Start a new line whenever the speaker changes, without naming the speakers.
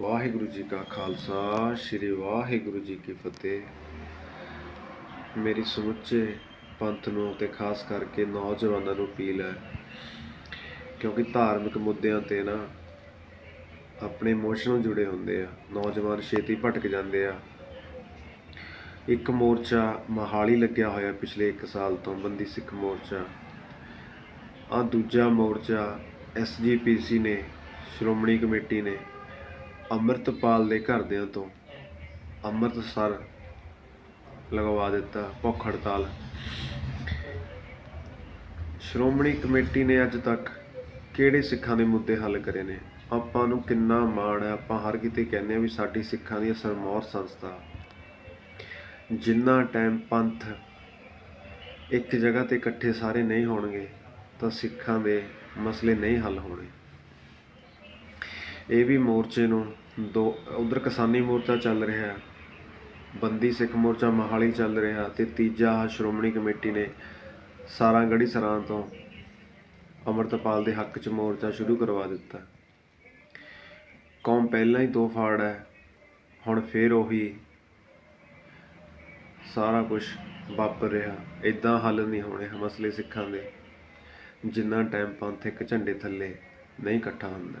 ਵਾਹਿਗੁਰੂ ਜੀ ਕਾ ਖਾਲਸਾ, ਸ੍ਰੀ ਵਾਹਿਗੁਰੂ ਜੀ ਕੀ ਫਤਿਹ। ਮੇਰੀ ਸਮੁੱਚੇ ਪੰਥ ਨੂੰ ਤੇ ਖਾਸ ਕਰਕੇ ਨੌਜਵਾਨਾਂ ਨੂੰ ਅਪੀਲ ਹੈ, ਕਿਉਂਕਿ ਧਾਰਮਿਕ ਮੁੱਦਿਆਂ ਤੇ ਨਾ ਆਪਣੇ ਇਮੋਸ਼ਨਲ ਜੁੜੇ ਹੁੰਦੇ ਆ। ਨੌਜਵਾਨ ਛੇਤੀ ਭਟਕ ਜਾਂਦੇ ਆ। ਇੱਕ ਮੋਰਚਾ ਮਹਾਲੀ ਲੱਗਿਆ ਹੋਇਆ ਪਿਛਲੇ 1 ਸਾਲ ਤੋਂ, ਬੰਦੀ ਸਿੱਖ ਮੋਰਚਾ। ਆ ਦੂਜਾ ਮੋਰਚਾ ਐਸਜੀਪੀਸੀ ਨੇ, ਸ਼੍ਰੋਮਣੀ ਕਮੇਟੀ ਨੇ ਅੰਮ੍ਰਿਤਪਾਲ ਦੇ ਘਰਦਿਆਂ ਤੋਂ ਅੰਮ੍ਰਿਤਸਰ ਲਗਵਾ ਦਿੱਤਾ ਭੁੱਖ ਹੜਤਾਲ। ਸ਼੍ਰੋਮਣੀ ਕਮੇਟੀ ਨੇ ਅੱਜ ਤੱਕ ਕਿਹੜੇ ਸਿੱਖਾਂ ਦੇ ਮੁੱਦੇ ਹੱਲ ਕਰੇ ਨੇ? ਆਪਾਂ ਨੂੰ ਕਿੰਨਾ ਮਾਣ ਹੈ, ਆਪਾਂ ਹਰ ਕਿਤੇ ਕਹਿੰਦੇ ਆ ਵੀ ਸਾਡੀ ਸਿੱਖਾਂ ਦੀ ਸਰਮੌਰ ਸੰਸਥਾ। ਜਿੰਨਾ ਟਾਈਮ ਪੰਥ ਇੱਕ ਜਗ੍ਹਾ ਤੇ ਇਕੱਠੇ ਸਾਰੇ ਨਹੀਂ ਹੋਣਗੇ, ਤਾਂ ਸਿੱਖਾਂ ਦੇ ਮਸਲੇ ਨਹੀਂ ਹੱਲ ਹੋਣੇ। ਇਹ ਵੀ ਮੋਰਚੇ ਨੂੰ ਦੋ, ਉਧਰ ਕਿਸਾਨੀ ਮੋਰਚਾ ਚੱਲ ਰਿਹਾ ਹੈ, ਬੰਦੀ ਸਿੱਖ ਮੋਰਚਾ ਮਹਾਲੀ ਚੱਲ ਰਿਹਾ ਤੇ ਤੀਜਾ ਸ਼੍ਰੋਮਣੀ ਕਮੇਟੀ ਨੇ ਸਾਰਾਂਗੜੀ ਸਰਾਂ ਤੋਂ ਅਮਰਤਪਾਲ ਦੇ ਹੱਕ 'ਚ ਮੋਰਚਾ ਸ਼ੁਰੂ ਕਰਵਾ ਦਿੱਤਾ। ਕੌਮ ਪਹਿਲਾਂ ਹੀ ਦੋ ਫਾੜ ਹੈ, ਹੁਣ ਫੇਰ ਉਹੀ ਸਾਰਾ ਕੁਝ ਵਾਪਰ ਰਿਹਾ ਇਦਾਂ ਹੱਲ ਨਹੀਂ ਹੋਣੇ ਮਸਲੇ ਸਿੱਖਾਂ ਦੇ, ਜਿੰਨਾ ਟਾਈਮ ਪੰਥ ਇੱਕ ਝੰਡੇ ਥੱਲੇ ਨਹੀਂ ਇਕੱਠਾ ਹੁੰਦਾ।